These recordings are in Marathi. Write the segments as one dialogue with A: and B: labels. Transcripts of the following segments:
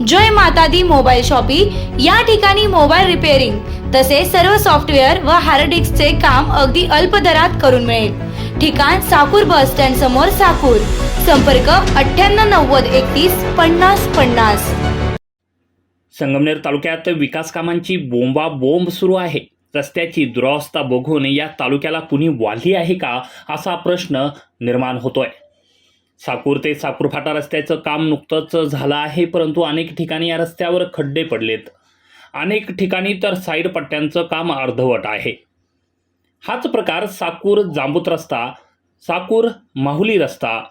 A: जय माता दी मोबाईल शॉपी या ठिकाणी मोबाईल रिपेअरिंग तसेच सर्व सॉफ्टवेअर व हार्ड डिस्कचे काम अगदी अल्प दरात करून मिळेल. ठिकाण साकूर बस स्टँड समोर साकूर. संपर्क अठ्ठ्याण्णव नव्वद एकतीस पन्नास पन्नास.
B: संगमनेर तालुक्यात विकास कामांची बोंबा बोंब सुरू आहे. रस्त्याची दुरावस्था बघून या तालुक्याला कुणी वाली आहे का? असा प्रश्न निर्माण होतोय. साकूर ते साकूर फाटा रस्त्याचं काम नुकतंच झालं आहे परंतु अनेक ठिकाणी या रस्त्यावर खड्डे पडलेत. अनेक ठिकाणी तर साईड पट्ट्यांचं काम अर्धवट आहे. हाच प्रकार साकूर जांबूत रस्ता साकूर माहुली रस्ता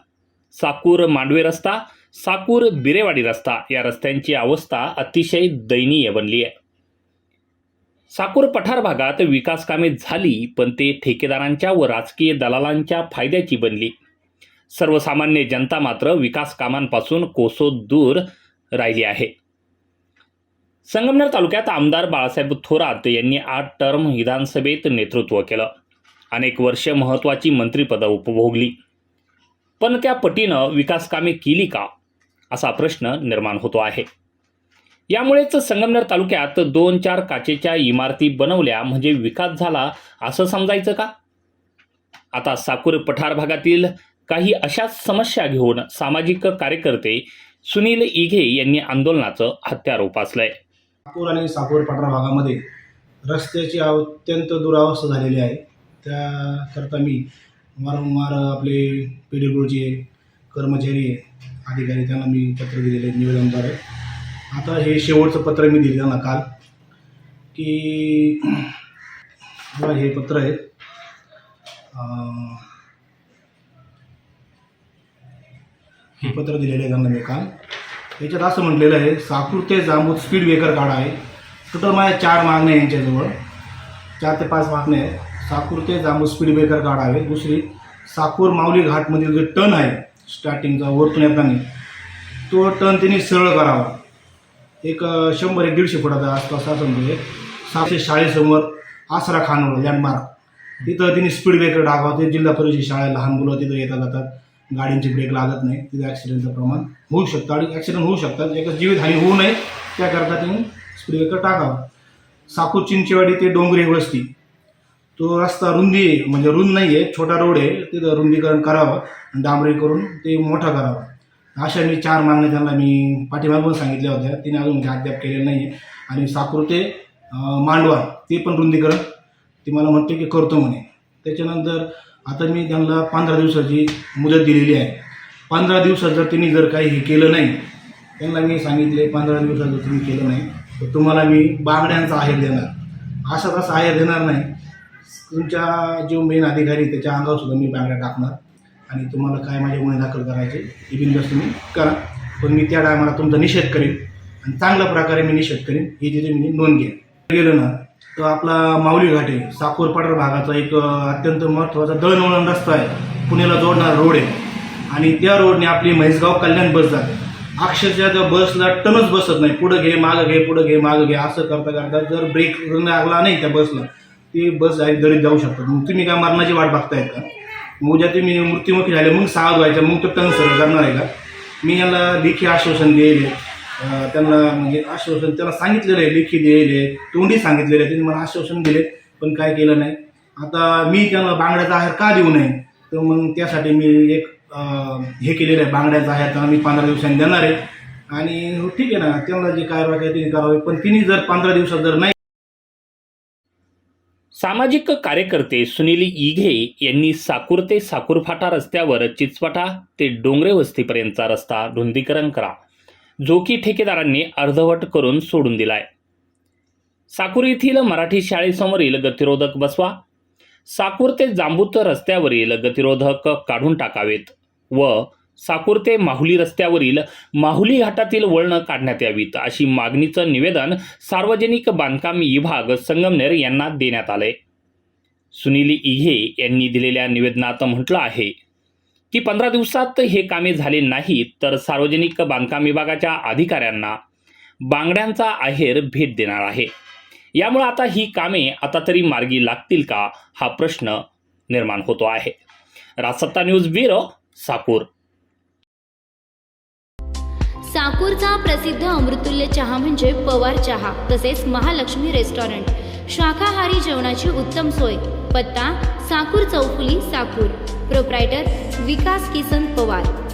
B: साकूर मांडवे रस्ता साकूर बिरेवाडी रस्ता या रस्त्यांची अवस्था अतिशय दयनीय बनली आहे. साकूर पठार भागात विकास कामे झाली पण ते ठेकेदारांच्या व राजकीय दलालांच्या फायद्याची बनली. सर्वसामान्य जनता मात्र विकास कामांपासून कोसो दूर राहिली आहे. संगमनेर तालुक्यात आमदार बाळासाहेब थोरात यांनी आठ टर्म विधानसभेत नेतृत्व केलं. अनेक वर्ष महत्त्वाची मंत्रिपदं उपभोगली. पण त्या पटीनं विकासकामे केली का? असा प्रश्न निर्माण होतो आहे. यामुळेच संगमनेर तालुक्यात दोन चार काचेच्या इमारती बनवल्या म्हणजे विकास झाला असं समजायचं का? आता साकूर पठार भागातील काही अशाच समस्या घेऊन सामाजिक कार्यकर्ते सुनील इघे यांनी आंदोलनाचं हत्यार उपासलंय
C: नागपूर आणि सापूर पठार भागामध्ये रस्त्याची अत्यंत दुरावस्था झालेली आहे. त्याकरता मी वारंवार आपले पी डब्ल्यूचे कर्मचारी अधिकारी त्यांना मी पत्र दिलेले आहे निवेदनद्वारे. आता हे शेवटचं पत्र मी दिलं त्यांना काल की हे पत्र आहे हे पत्र दिलेलं आहे त्यांना मी काल याच्यात असं म्हटलेलं आहे साकूर ते जांबूत स्पीड ब्रेकर काढा आहे. टोटल माझ्या चार मागण्या आहे यांच्याजवळ. चार ते पाच मागण्या आहेत. साकूर ते जांबूत स्पीड ब्रेकर काढावे दुसरी साकूर माऊली घाटमधील जो टर्न आहे स्टार्टिंगचा वरतून येताना तो टर्न त्यांनी सरळ करावा. एक शंभर एक दीडशे फुटाचा आसपास असं म्हणजे सातशे शाळेसमोर आसरा खानवड लँडमार्क तिथं त्यांनी स्पीड ब्रेकर टाकावा ते जिल्हा परिषद शाळा लहान मुलं तिथं येतात जातात. गाड्यांचे ब्रेक लागत नाही तिथे ॲक्सिडेंटचं प्रमाण होऊ शकतं. आणि ॲक्सिडेंट होऊ शकतात. एक जीवितहानी होऊ नये त्याकरता तुम्ही स्प्रेकर टाकावं. साखू चिंचेवाडी ते डोंगरी वस्ती. तो रस्ता रुंदी आहे म्हणजे रुंद नाही आहे छोटा रोड आहे. तिथं रुंदीकरण करावं आणि डांबरी करून ते मोठा करावं. अशा मी चार मागण्या त्यांना मी पाठीमागून सांगितल्या होत्या. तिने अजून म्हणजे अद्याप केलेलं नाही आहे आणि साकूर ते मांडवा ते पण रुंदीकरण. ती मला म्हणते की करतो म्हणे. त्याच्यानंतर आता मी त्यांना पंधरा दिवसाची मुदत दिलेली आहे. पंधरा दिवसात जर त्यांनी जर काही हे केलं नाही त्यांना मी सांगितले पंधरा दिवसात जर तुम्ही केलं नाही तर तुम्हाला मी बांगड्यांचा आहेर देणार. असा तसा आहेर देणार नाही. तुमच्या जो मेन अधिकारी त्याच्या अंगावर सुद्धा मी बांगड्या टाकणार. आणि तुम्हाला काय माझे गुन्हे दाखल करायचे हे बिनधास्त तुम्ही करा. पण मी त्या टायमाला तुमचा निषेध करेन. आणि चांगल्या प्रकारे मी निषेध करेन. ही तिथे मी नोंद घेईन गेलो ना तर आपला माऊली घाट आहे. साकोर पठार भागाचा एक अत्यंत महत्त्वाचा दळणवळण रस्ता आहे. पुण्याला जोडणारा रोड आहे. आणि त्या रोडने आपली म्हैसगाव कल्याण बस जाते. अक्षरशः त्या बसला टनच बसत नाही. पुढं घे मागं घे पुढं घे मागं घे असं करता करता जर ब्रेक लागला नाही त्या बसला ती बस आहे दरीत जाऊ शकतात. मग तुम्ही काय मरणाची वाट बघताय का? मग उद्या तुम्ही मृत्युमुखी झाले मग सावध व्हायचं मग तो टन सर करणार आहे का? मी याला लेखी आश्वासन देईल त्यांना म्हणजे आश्वासन त्याला सांगितलेलं आहे लेखी दिलेले तोंडी सांगितलेले आहे त्यांनी मला आश्वासन दिले पण काय केलं नाही. आता मी त्यांना बांगड्याचा आहार का देऊ नये? तर मग त्यासाठी मी एक हे केलेलं आहे बांगड्याचा आहार त्यांना मी पंधरा दिवसांनी देणार आहे. आणि हो, ठीक आहे ना त्यांना जी कारवाई आहे तिने करावी पण तिने जर पंधरा दिवसात जर नाही
B: सामाजिक कार्यकर्ते सुनील इघे यांनी साकूर ते साकूरफाटा रस्त्यावर चिचपाटा ते डोंगरे वस्तीपर्यंतचा रस्ता रुंदीकरण करा. जो की ठेकेदारांनी अर्धवट करून सोडून दिलाय. साकूर येथील मराठी शाळेसमोरील गतिरोधक बसवा. साकूर ते जांबूत रस्त्यावरील गतिरोधक काढून टाकावेत व साकूर ते माहुली रस्त्यावरील माहुली घाटातील वळणं काढण्यात यावीत अशी मागणीचं निवेदन सार्वजनिक बांधकाम विभाग संगमनेर यांना देण्यात आलंय. सुनील इघे यांनी दिलेल्या निवेदनात म्हटलं आहे की पंधरा दिवसात हे कामे झाले नाहीत तर सार्वजनिक बांधकाम विभागाच्या अधिकाऱ्यांना बांगड्यांचा आहेर भेट देणार आहे. यामुळे आता ही कामे आता तरी मार्गी लागतील का हा प्रश्न निर्माण होतो आहे. Rajsatta news bureau Sakur.
A: साकूरचा प्रसिद्ध अमृतुल्य चहा म्हणजे पवार चहा तसेच महालक्ष्मी रेस्टॉरंट. शाकाहारी जेवणाची उत्तम सोय. पत्ता साकूर चौफुली साकूर. प्रोप्रायटर विकास किसन पवार.